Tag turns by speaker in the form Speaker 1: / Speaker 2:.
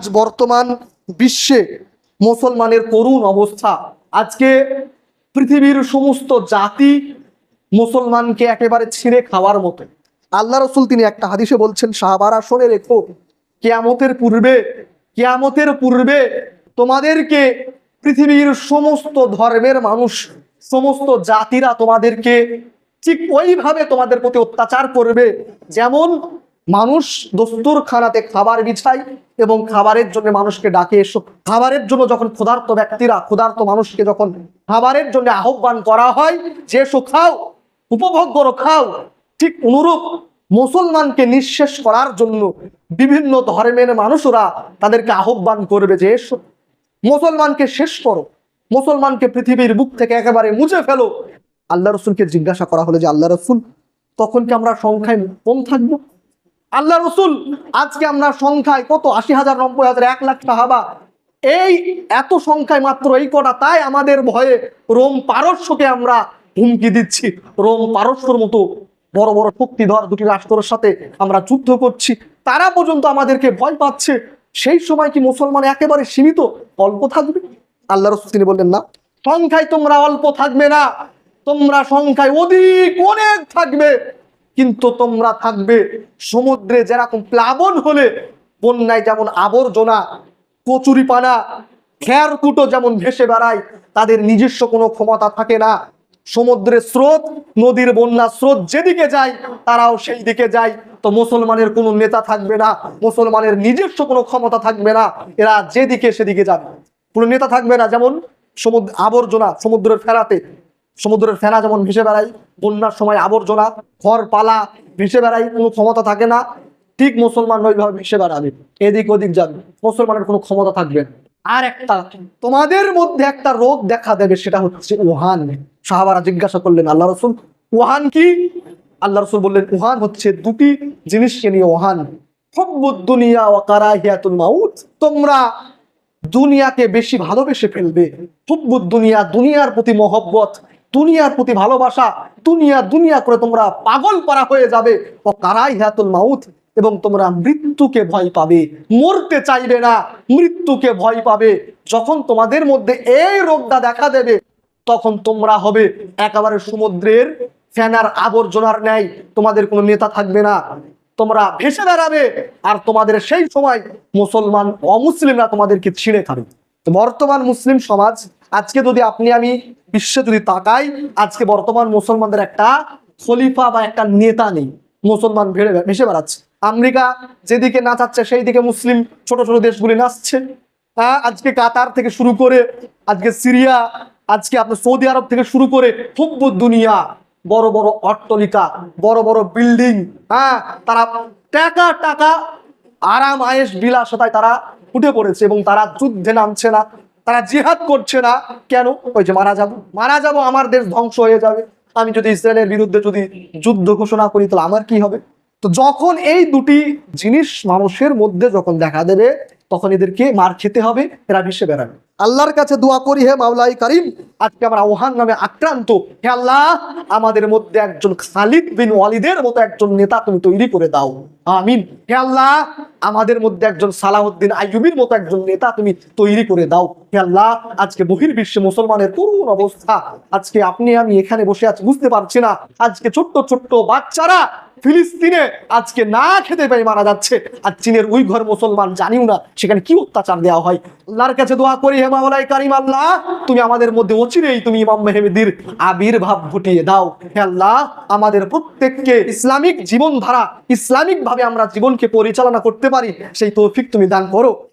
Speaker 1: আজ বর্তমান বিশ্বে মুসলমানের করুণ অবস্থা। আজকে পৃথিবীর সমস্ত জাতি মুসলমানকে একেবারে ছিঁড়ে খাওয়ার মতো। আল্লাহ রসুল তিনি একটা হাদিসে বলছেন, সাহাবারা শোনে রেখো, কেয়ামতের পূর্বে কেয়ামতের পূর্বে তোমাদেরকে পৃথিবীর সমস্ত ধর্মের মানুষ, সমস্ত জাতিরা তোমাদেরকে ঠিক ওইভাবে তোমাদের প্রতি অত্যাচার করবে, যেমন মানুষ দস্তুর খানাতে খাবার বিছায় এবং খাবারের জন্য মানুষকে ডাকে। এসো খাবারের জন্য যখন ক্ষুধার্ত ব্যক্তিরা, ক্ষুধার্ত মানুষকে যখন খাবারের জন্য আহ্বান করা হয়, যে এসো খাও উপভোগ করো খাও, ঠিক অনুরূপ মুসলমানকে নিঃশেষ করার জন্য বিভিন্ন ধর্মের মানুষরা তাদেরকে আহ্বান করবে যে এসো মুসলমানকে শেষ করো, মুসলমানকে পৃথিবীর বুক থেকে একেবারে মুছে ফেলো। আল্লাহ রসুলকে জিজ্ঞাসা করা হলো যে, আল্লাহ রসুল, তখন কি আমরা সংখ্যায় কম থাকব? আল্লাহ রসুল, আজকে আমরা সংখ্যায় কত? আশি হাজার, নব্বই হাজার, এক লাখ সাহাবা। এই এত সংখ্যায় মাত্র এই কটা, তাই আমাদের ভয়ে রোম পারস্যকে আমরা হুমকি দিচ্ছি। রোম পারস্যর মতো বড় বড় শক্তিধর দুটি রাষ্ট্রের সাথে আমরা যুদ্ধ করছি। তারা পর্যন্ত আমাদেরকে ভয় পাচ্ছে। সেই সময় কি মুসলমান একেবারে সীমিত? অল্প থাকবে। আল্লাহ রসুল তিনি বললেন, না। সংখ্যায় তোমরা অল্প থাকবে না। তোমরা সংখ্যায় অধিক অনেক থাকবে। কিন্তু তোমরা থাকবে সমুদ্রে যেরকম প্লাবন হলে, বন্যায় যেমন আবর্জনা, কচুরিপানা খেরকুটো যেমন ভেসে বেড়ায়, তাদের নিজস্ব কোনো ক্ষমতা থাকে না। সমুদ্রের স্রোত, নদীর বন্যা স্রোত যেদিকে যায়, তারাও সেই দিকে যায়। তো মুসলমানের কোনো নেতা থাকবে না, মুসলমানের নিজস্ব কোনো ক্ষমতা থাকবে না, এরা যেদিকে সেদিকে যাবে। কোনো নেতা থাকবে না যেমন সমুদ্র, আবর্জনা সমুদ্রের ফেরাতে। সমুদ্রের ফেনা যেমন ভেসে বেড়ায়, বন্যার সময় আবর্জনা খড় পালা ভেসে বেড়ায়, কোনো ক্ষমতা থাকে না। ঠিক মুসলমান ওইভাবে ভেসে বেড়াবে। এদিক ওদিক যাবে। মুসলমানের কোনো ক্ষমতা থাকবে। আর একটা, তোমাদের মধ্যে একটা রোগ দেখা দেবে, সেটা হচ্ছে ওহান সাহাবারা জিজ্ঞাসা করলেন, আল্লাহ রসুল ওহান কি? আল্লাহ রসুল বললেন ওহান হচ্ছে দুটি জিনিসকে নিয়ে ওহান ও তোমরা দুনিয়াকে বেশি ভালোবেসে ফেলবে। দুনিয়া, দুনিয়ার প্রতি মহব্বত। দুনিয়ার প্রতি ভালোবাসা, দুনিয়া দুনিয়া করে তোমরা পাগল পারা হয়ে যাবে। ও কারাই হাতুল মাউত, এবং তোমরা মৃত্যুকে ভয় পাবে। মরতে চাইবে না, মৃত্যুকে ভয় পাবে। যখন তোমাদের মধ্যে এই রোগটা দেখা দেবে, তখন তোমরা হবে একেবারে সমুদ্রের ফ্যানার আবর্জনার ন্যায়। তোমাদের কোনো নেতা থাকবে না। তোমরা ভেসে বেড়াবে, আর তোমাদের সেই সময় মুসলমান অমুসলিমরা তোমাদেরকে ছিঁড়ে খাবে। বর্তমান মুসলিম সমাজ আজকে যদি আপনি আমি বিশ্বে যদি তাকাই, আজকে বর্তমান মুসলমানদের একটা খলিফা বা একটা নেতা নেই, মুসলমান ভেড়ে ভেসে বেড়াচ্ছে। আমেরিকা যেদিকে নাচাচ্ছে সেই দিকে মুসলিম ছোট ছোট দেশগুলি নাচছে। হ্যাঁ আজকে কাতার থেকে শুরু করে, আজকে সিরিয়া, আজকে আপনার সৌদি আরব থেকে শুরু করে হুব্বুদ দুনিয়া, বড় বড় অট্টলিকা, বড় বড় বিল্ডিং হ্যাঁ তারা টাকা টাকা, আরাম আয়েস বিলাসতায় তারা উঠে পড়েছে এবং তারা যুদ্ধে নামছে না। তারা জিহাদ করছে না। কেন? ওই যে মারা যাব। মারা যাব, আমার দেশ ধ্বংস হয়ে যাবে। আমি যদি ইসরায়েলের বিরুদ্ধে যদি যুদ্ধ ঘোষণা করি, তাহলে আমার কি হবে? তো যখন এই দুটি জিনিস মানুষের মধ্যে যখন দেখা দেবে, তখন এদেরকে মার খেতে হবে, এরা ভেসে বেড়াবে। আল্লাহর কাছে দোয়া করি, হে মাওলাই করিম, আজকে আমরা ওহান নামে আক্রান্ত। হে আল্লাহ, আমাদের মধ্যে একজন খালিদ বিন ওয়ালিদের মতো একজন নেতা তুমি তৈরি করে দাও। আমিন। হে আল্লাহ, আমাদের মধ্যে একজন সালাউদ্দিন আইয়ুবির মতো একজন নেতা তুমি তৈরি করে দাও। হে আল্লাহ, আজকে বহির্বিশ্বে মুসলমানের করুণ অবস্থা। আজকে আপনি, আমি এখানে বসে আছি, বুঝতে পারছি না। আজকে ছোট্ট ছোট্ট বাচ্চারা ফিলিস্তিনে আজকে না খেতে পেয়ে মারা যাচ্ছে। আর চীনের ওই ঘর মুসলমান জানিও না, সেখানে কি অত্যাচার দেওয়া হয়? আল্লাহর কাছে দোয়া করি হে মাওলাই কারিম আল্লাহ, তুমি আমাদের মধ্যে অচিরেই তুমি ইমাম মেহমেদির আবির্ভাব ঘটিয়ে দাও। হে আল্লাহ, আমাদের প্রত্যেককে ইসলামিক জীবনধারা ইসলামিক ভাবে আমরা জীবনকে পরিচালনা করতে পারি, সেই তৌফিক তুমি দান করো।